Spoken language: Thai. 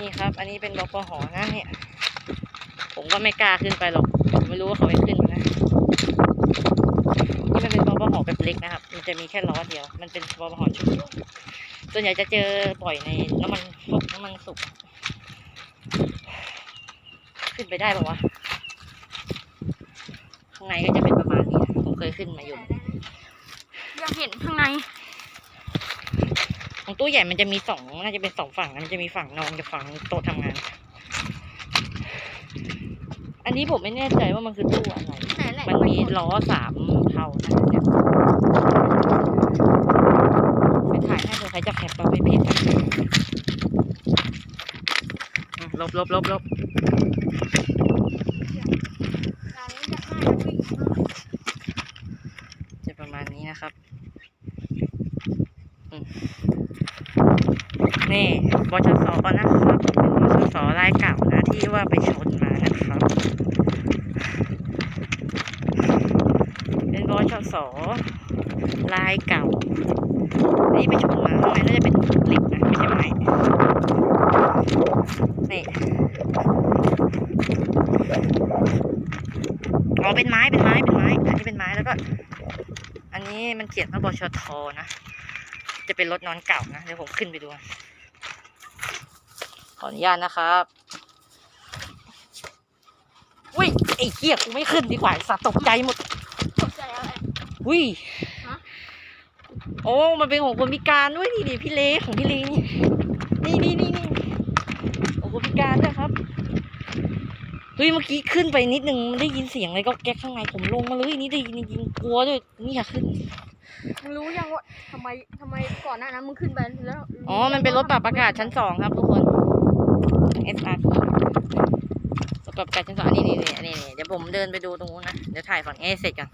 นี่ครับ อันนี้เป็นบปหอนะเนี่ย ผมก็ไม่กล้าขึ้นไปหรอก ผมไม่รู้ว่าเขาไปขึ้นมานะ นี่มันเป็นบปหอแบบเล็กนะครับ มันจะมีแค่ล้อเดียว มันเป็นบปหชุดเดียวส่วนใหญ่จะเจอบ่อยในน้ำมันพวกน้ำมันสุก ขึ้นไปได้ปะวะ ข้างในก็จะเป็นประมาณนี้นะผมเคยขึ้นมาอยู่ อยากเห็นข้างใน ของตู้ใหญ่มันจะมีสองน่าจะเป็นสองฝั่งมันจะมีฝั่งนอนกับฝั่งโต๊ะทำงาน อันนี้ผมไม่แน่ใจว่ามันคือตู้อะไร มันมีล้อสามเท่านะเนี่ยไปถ่ายให้เธอใครจะแคปเราไปเพจลบลบลบลบจะประมาณนี้นะครับ อืม นี่บชสนะครับ เป็นบชสรายเก่านะที่ว่าไปชนมานะครับ เป็นบชสลายเก่า นี่ไปชนมาข้างในน่าจะเป็นเหล็กนะไม่ใช่ไม้นี่อ๋อเป็นไม้เป็นไม้เป็นไม้ อันนี้เป็นไม้แล้วก็ อันนี้มันเขียนว่าบชทนะ จะเป็นรถนอนเก่านะ เดี๋ยวผมขึ้นไปดู ขออนุญาตนะครับอุ้ยไอ้เกียกูไม่ขึ้นดีกว่าไอ้สัตว์ตกใจหมดตกใจอะไร อุ้ยฮะ โอ้มันเป็นของคนพิการด้วยนี่ดิพี่เลของพี่เลนี่นี่นี่นี่นี่ของคนพิการด้วยครับเฮ้ยเมื่อกี้ขึ้นไปนิดนึงมันได้ยินเสียงอะไรก็แก๊กข้างในผมลงมาเลยนี่ได้ยินจริงๆกลัวด้วยนี่อยากขึ้น มึงรู้ยังว่าทำไมทำไมก่อนหน้านั้นมึงขึ้นไปแล้วอ๋อ มันเป็นรถปรับอากาศชั้นสองครับทุกคน เอสอารถปรับอากาศชั้นสองนี่นี่นี่นี่เดี๋ยวผมเดินไปดูตรงนู้นนะ เดี๋ยวถ่ายฝั่งเอเสร็จกัน